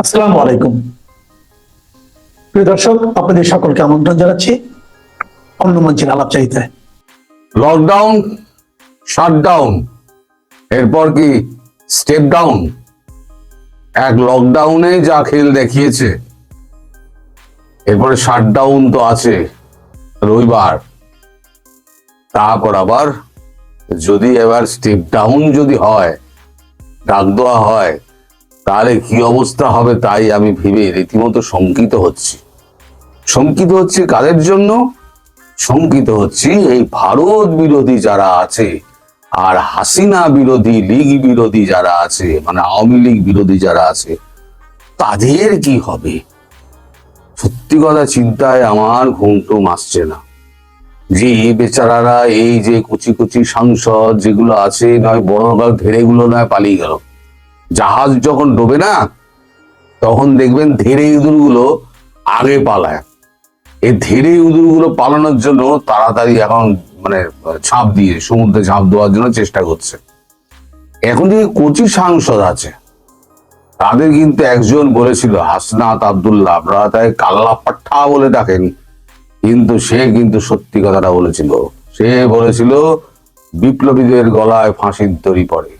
আসসালামু আলাইকুম। প্রিয় দর্শক, আপনাদের সকলকে আমন্ত্রণ জানাচ্ছি অন্য মঞ্চের আলাপচারিতায় লকডাউন শাটডাউন এরপর কি স্টেপ ডাউন এক লকডাউনে যা খেল দেখিয়েছে। এরপরে শাটডাউন তো আছে, রবিবার। তারপর আবার যদি এবার স্টেপ ডাউন যদি হয়, ডাক দেওয়া হয় তাহলে কি অবস্থা হবে তাই আমি ভেবে রীতিমতো শঙ্কিত হচ্ছি। শঙ্কিত হচ্ছে কাদের জন্য? শঙ্কিত হচ্ছি এই ভারত বিরোধী যারা আছে আর হাসিনা বিরোধী, লীগ বিরোধী যারা আছে মানে আওয়ামী লীগ বিরোধী যারা আছে, তাদের কি হবে? সত্যি কথা চিন্তায় আমার ঘুম টুম আসছে না। যে বেচারারা, এই যে কুচি কুচি সাংসদ যেগুলো আছে, নয় বড় বড় ধেড়েগুলো নয় পালিয়ে গেল। জাহাজ যখন ডোবে না, তখন দেখবেন ধেড়ে ইঁদুরগুলো আগে পালায়। এই ধীরে ইঁদুরগুলো পালানোর জন্য তাড়াতাড়ি এখন মানে ছাপ দিয়ে, সমুদ্রে ঝাঁপ দেওয়ার জন্য চেষ্টা করছে। এখন যে কচি সাংসদ আছে, তাদের কিন্তু একজন বলেছিল, হাসনাত আবদুল্লাহ, আপনারা তাই কাল্লা পাঠা বলে ডাকেন, কিন্তু সে কিন্তু সত্যি কথাটা বলেছিল। সে বলেছিল, বিপ্লবীদের গলায় ফাঁসির দড়ি পড়ে।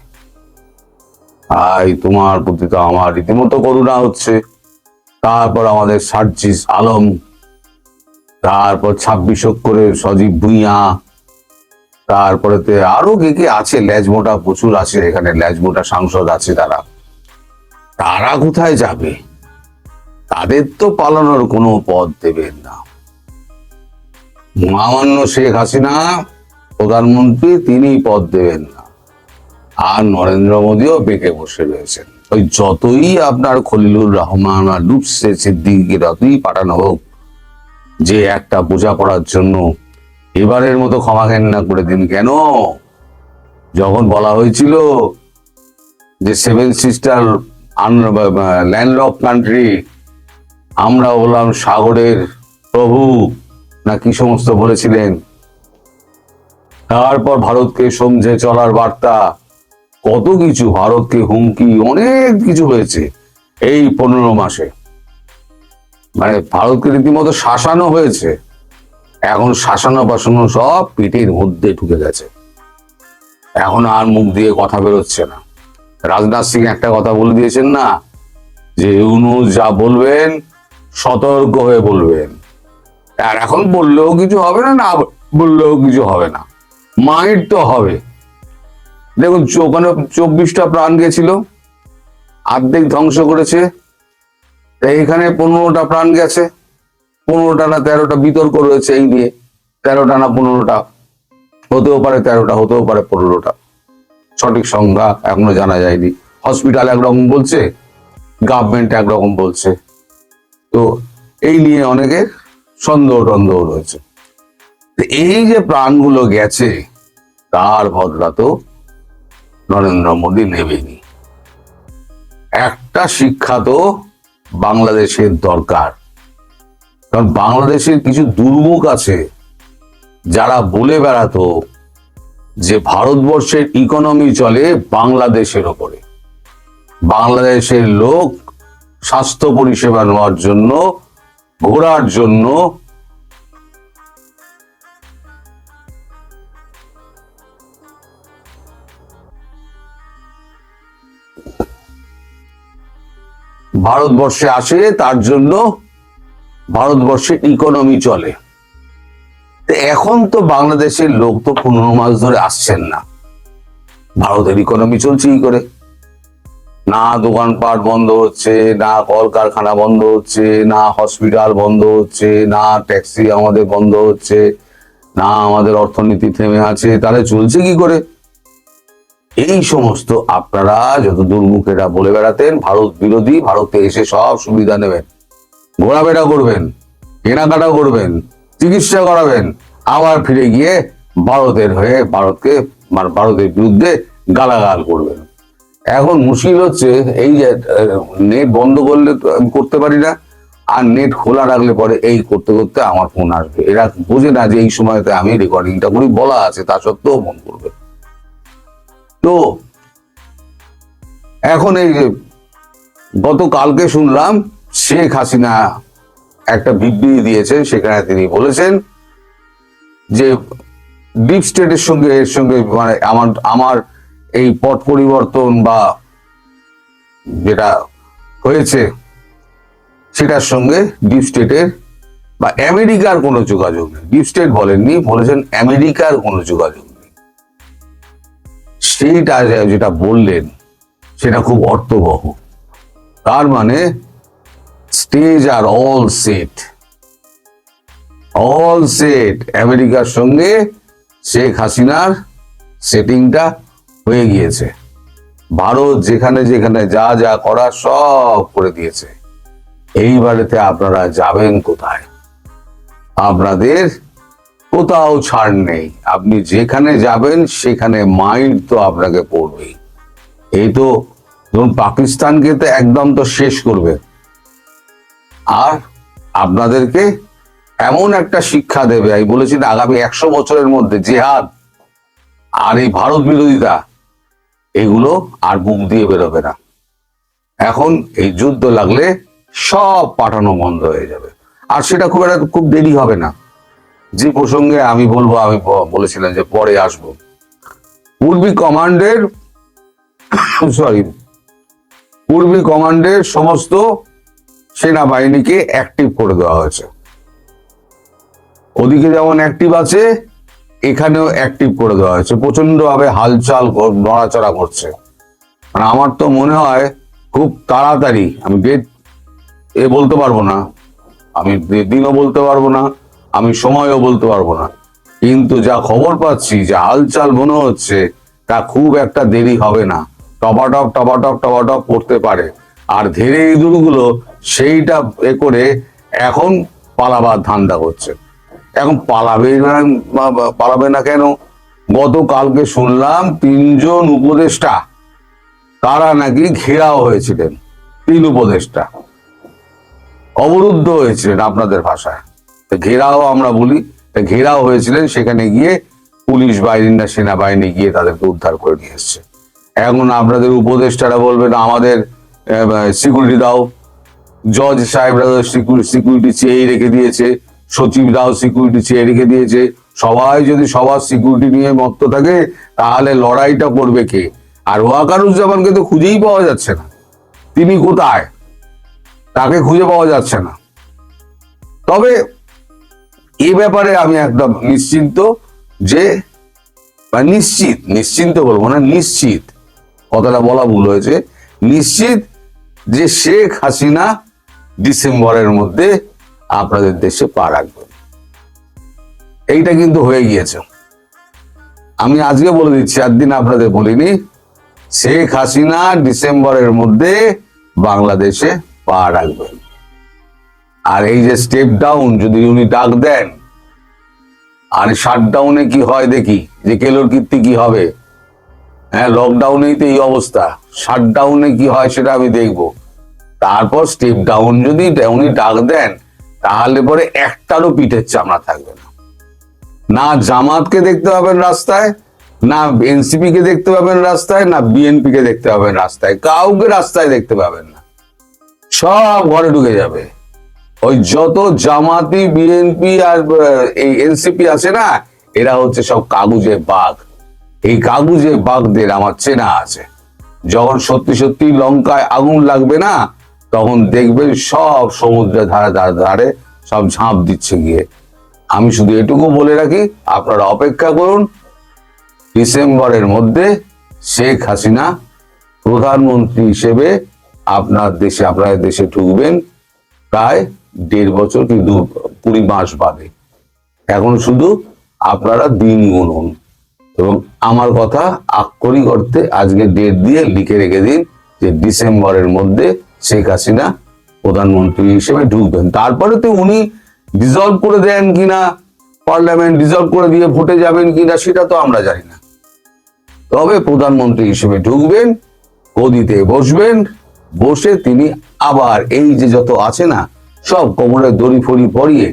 আই তোমার প্রতি তো আমার রীতিমতো করুণা হচ্ছে। তারপর আমাদের সার্জিস আলম, তারপর ছাব্বিশ করে সজীব ভুইয়া তারপরে তে আরও কে কে আছে, ল্যাজমোটা প্রচুর আছে এখানে, ল্যাজমোটা সাংসদ আছে তারা। তারা কোথায় যাবে? তাদের তো পালানোর কোনো পথ দেবেন না। মহামান্য শেখ হাসিনা, প্রধানমন্ত্রী তিনি পদ দেবেন না। আর নরেন্দ্র মোদীও বেঁকে বসে রয়েছেন। ওই যতই আপনার খলিলুর রহমান আর লুপসে সিদ্দিকি যতই পাঠানো হোক, যে একটা বোঝাপড়ার জন্য এবারের মতো ক্ষমা ঘেন্না করে দিন কেন? যখন বলা হয়েছিল যে seven sister land of country, আমরা বললাম সাগরের প্রভু না কি সমস্ত বলেছিলেন? তারপর ভারতকে সমঝে চলার বার্তা কত কিছু ভারতকে হুমকি, অনেক কিছু হয়েছে এই পনেরো মাসে। মানে ভারতকে রীতিমতো শাসানো হয়েছে। এখন শাসানো বাসানো সব পিঠের মধ্যে ঢুকে গেছে। এখন আর মুখ দিয়ে কথা বেরোচ্ছে না। রাজনাথ সিং একটা কথা বলে দিয়েছেন না, যে ইউনুস যা বলবেন, সতর্ক হয়ে বলবেন। আর এখন বললেও কিছু হবে না না বললেও কিছু হবে না। মাইন্ড তো হবে। দেখুন ওখানে চব্বিশটা প্রাণ গেছিল। অর্ধেক ধ্বংস করেছে। এইখানে পনেরোটা প্রাণ গেছে। পনেরোটা না তেরোটা বিতর্ক রয়েছে এই নিয়ে। তেরোটা না পনেরোটা। হতেও পারে তেরোটা, হতেও পারে পনেরোটা। সঠিক সংখ্যা এখনও জানা যায়নি। হসপিটাল একরকম বলছে গভর্নমেন্ট একরকম বলছে। তো এই নিয়ে অনেকে সন্দেহ টন্দেহ রয়েছে। এই যে প্রাণগুলো গেছে, তার বদলা তো নরেন্দ্র মোদী নেবেনি। একটা শিক্ষা তো বাংলাদেশের দরকার। কারণ বাংলাদেশের কিছু দুর্মুখ আছে যারা বলে বেড়াতো যে ভারতবর্ষের ইকোনমি চলে বাংলাদেশের ওপরে। বাংলাদেশের লোক স্বাস্থ্য পরিষেবা নেওয়ার জন্য, ঘোরার জন্য ভারতবর্ষে আসে, তার জন্য ভারতবর্ষে ইকোনমি চলে। এখন তো বাংলাদেশের লোক তো পনেরো মাস ধরে আসছেন না। ভারতের ইকোনমি চলছে কি করে। না দোকানপাট বন্ধ হচ্ছে, না কলকারখানা বন্ধ হচ্ছে, না হসপিটাল বন্ধ হচ্ছে, না ট্যাক্সি আমাদের বন্ধ হচ্ছে, না আমাদের অর্থনীতি থেমে আছে। তাহলে চলছে কি করে? এই সমস্ত আপনারা যত দুর্মুখেরা বলে বেড়াতেন, ভারত বিরোধী, ভারতে এসে সব সুবিধা নেবেন। ঘোরাফেরা করবেন কেনাকাটা করবেন, চিকিৎসা করাবেন। আবার ফিরে গিয়ে ভারতের হয়ে ভারতকে মানে ভারতের বিরুদ্ধে গালাগাল করবেন। এখন মুশকিল হচ্ছে এই যে নেট বন্ধ করলে করতে পারি না, আর নেট খোলা রাখলে পরে এই করতে করতে আমার ফোন আসবে। এরা বোঝে না যে এই সময়তে আমি রেকর্ডিংটা করি, বলা আছে, তা সত্ত্বেও ফোন করবে। তো এখন এই গতকালকে শুনলাম শেখ হাসিনা একটা বিবৃতি দিয়েছেন, সেখানে তিনি বলেছেন যে ডিপ স্টেটের সঙ্গে, এর সঙ্গে মানে আমার আমার এই পট পরিবর্তন বা যেটা হয়েছে, সেটার সঙ্গে ডিপ স্টেটের বা আমেরিকার কোনো যোগাযোগ নেই। ডিপ স্টেট বলেননি, বলেছেন আমেরিকার কোনো যোগাযোগ সেইটা যেটা বললেন, সেটা খুব অর্থবহ। তার মানে স্টেজ আর অল সেট অল সেট আমেরিকার সঙ্গে শেখ হাসিনার সেটিংটা হয়ে গিয়েছে। ভারত যেখানে যেখানে যা যা করা সব করে দিয়েছে। এইবারেতে আপনারা যাবেন কোথায়? আপনাদের কোথাও ছাড় নেই। আপনি যেখানে যাবেন সেখানে মাইন্ড তো আপনাকে পড়বেই। এই তো ধরুন পাকিস্তানকে তো একদম তো শেষ করবে। আর আপনাদেরকে এমন একটা শিক্ষা দেবে আমি বলেছি না, আগামী একশো বছরের মধ্যে জেহাদ আর এই ভারত বিরোধিতা এগুলো আর বুক দিয়ে বেরোবে না। এখন এই যুদ্ধ লাগলে সব পাঠানো বন্ধ হয়ে যাবে। আর সেটা খুব একটা খুব দেরি হবে না। যে প্রসঙ্গে আমি বলব, আমি বলেছিলাম যে পরে আসব। পূর্বী কমান্ডের, সরি, পূর্বী কমান্ডের সমস্ত সেনাবাহিনীকে অ্যাক্টিভ করে দেওয়া হয়েছে। ওদিকে যেমন অ্যাক্টিভ আছে, এখানেও অ্যাক্টিভ করে দেওয়া হয়েছে। প্রচণ্ড ভাবে হালচাল নড়াচড়া করছে। মানে আমার তো মনে হয় খুব তাড়াতাড়ি, আমি ডেট এ বলতে পারব না, আমি দিনও বলতে পারব না আমি সময়ও বলতে পারব না। কিন্তু যা খবর পাচ্ছি, যে হালচাল মনে হচ্ছে, তা খুব একটা দেরি হবে না। টপাটপ টপাটপ টপাটপ করতে পারে। আর ধীরে ইঁদুরগুলো সেইটা এ করে এখন পালাবার ধান্দা করছে এখন পালাবে না পালাবে না কেন? গতকালকে শুনলাম তিনজন উপদেষ্টা, তারা নাকি ঘেরাও হয়েছিলেন। তিন উপদেষ্টা। অবরুদ্ধ হয়েছিলেন আপনাদের ভাষায়। ঘেরাও আমরা বলি। ঘেরাও হয়েছিলেন, সেখানে গিয়ে পুলিশ বাহিনী না সেনাবাহিনী গিয়ে তাদেরকে উদ্ধার করে নিয়ে এসছে। এখন আপনাদের উপদেষ্টারা বলবেন, আমাদের সিকিউরিটি দাও। জজ সাহেবরা সিকিউরিটি চেয়ে রেখে দিয়েছে সচিবরাও সিকিউরিটি চেয়ে রেখে দিয়েছে। সবাই যদি সবার সিকিউরিটি নিয়ে মত্ত থাকে, তাহলে লড়াইটা করবে কে? আর ওয়াকারুজ্জামানকে তো খুঁজেই পাওয়া যাচ্ছে না। তিনি কোথায়? তাকে খুঁজে পাওয়া যাচ্ছে না। তবে এ ব্যাপারে আমি একদম নিশ্চিন্ত যে নিশ্চিত, নিশ্চিন্ত বলব না, নিশ্চিত। কথাটা বলা ভুল হয়েছে। নিশ্চিত যে শেখ হাসিনা ডিসেম্বরের মধ্যে আপনাদের দেশে পা রাখবে। এইটা কিন্তু হয়ে গিয়েছে। আমি আজকে বলে দিচ্ছি একদিন আপনাদের বলিনি, শেখ হাসিনা ডিসেম্বরের মধ্যে বাংলাদেশে পা রাখবেন। আর এই যে স্টেপ ডাউন যদি উনি ডাক দেন, আর শাটডাউনে কি হয় দেখি? যে কেলোর কীর্তি কি হবে? হ্যাঁ লকডাউনেই তো এই অবস্থা। শাটডাউনে কি হয় সেটা আমি দেখব। তারপর স্টেপ ডাউন যদি উনি ডাক দেন, তাহলে পরে একটারও পিঠের চামড়া থাকবে না। না জামাতকে দেখতে পাবেন রাস্তায়, না এনসিপি কে দেখতে পাবেন রাস্তায়, না বিএনপি কে দেখতে পাবেন রাস্তায়। কাউকে রাস্তায় দেখতে পাবেন না। সব ঘরে ঢুকে যাবে। ওই যত জামাতি বিএনপি আর এই এনসিপি আছে না, এরা হচ্ছে সব কাগুজে বাঘ। এই কাগুজে বাঘদের আমার চেনা আছে। যখন সত্যি সত্যি লঙ্কায় আগুন লাগবে না, তখন দেখবেন সব সমুদ্রের ধারে ধারে ধারে সব ঝাঁপ দিচ্ছে গিয়ে। আমি শুধু এটুকু বলে রাখি, আপনারা অপেক্ষা করুন। ডিসেম্বরের মধ্যে শেখ হাসিনা প্রধানমন্ত্রী হিসেবে আপনার দেশে আপনার দেশে ঢুকবেন। প্রায় দেড় বছর কি দু, কুড়ি মাস বাদে। এখন শুধু আপনারা দিন গুনুন এবং আমার কথা আক্ষরিক অর্থে আজকে ডেট দিয়ে লিখে রেখে দিন যে ডিসেম্বরের মধ্যে শেখ হাসিনা প্রধানমন্ত্রী হিসেবে ঢুকবেন। তারপরে তো উনি ডিজলভ করে দেন কিনা পার্লামেন্ট ডিজলভ করে দিয়ে ভোটে যাবেন কিনা, সেটা তো আমরা জানি না। তবে প্রধানমন্ত্রী হিসেবে ঢুকবেন, গদিতে বসবেন, বসে তিনি আবার এই যে যত আছে না সব কোমরে দড়ি ফড়ি পরিয়ে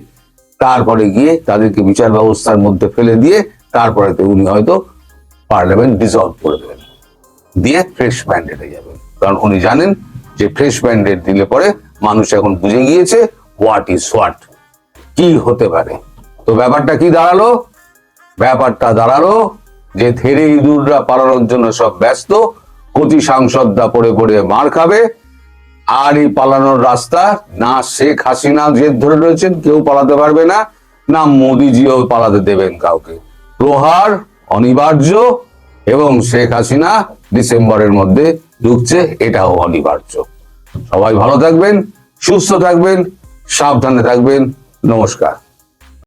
তারপরে গিয়ে তাদেরকে বিচার ব্যবস্থার মধ্যে ফেলে দিয়ে তারপরে উনি হয়তো পার্লামেন্ট ডিসলভ করে দেবেন। দিয়ে ফ্রেশ ম্যান্ডেটে যাবেন। কারণ উনি জানেন যে ফ্রেশ ব্যান্ডেড দিলে পরে মানুষ এখন বুঝে গিয়েছে হোয়াট ইজ হোয়াট কি হতে পারে। তো ব্যাপারটা কি দাঁড়াল? ব্যাপারটা দাঁড়াল যে থেরে ইঁদুররা পালানোর জন্য সব ব্যস্ত কতি সাংসদরা পড়ে পড়ে মার খাবে আর এই পালানোর রাস্তা। না শেখ হাসিনা জেদ ধরে রয়েছেন, কেউ পালাতে পারবে না না মোদিজিও পালাতে দেবেন কাউকে। প্রহার অনিবার্য এবং শেখ হাসিনা ডিসেম্বরের মধ্যে ঢুকছে, এটাও অনিবার্য। সবাই ভালো থাকবেন, সুস্থ থাকবেন, সাবধানে থাকবেন। নমস্কার।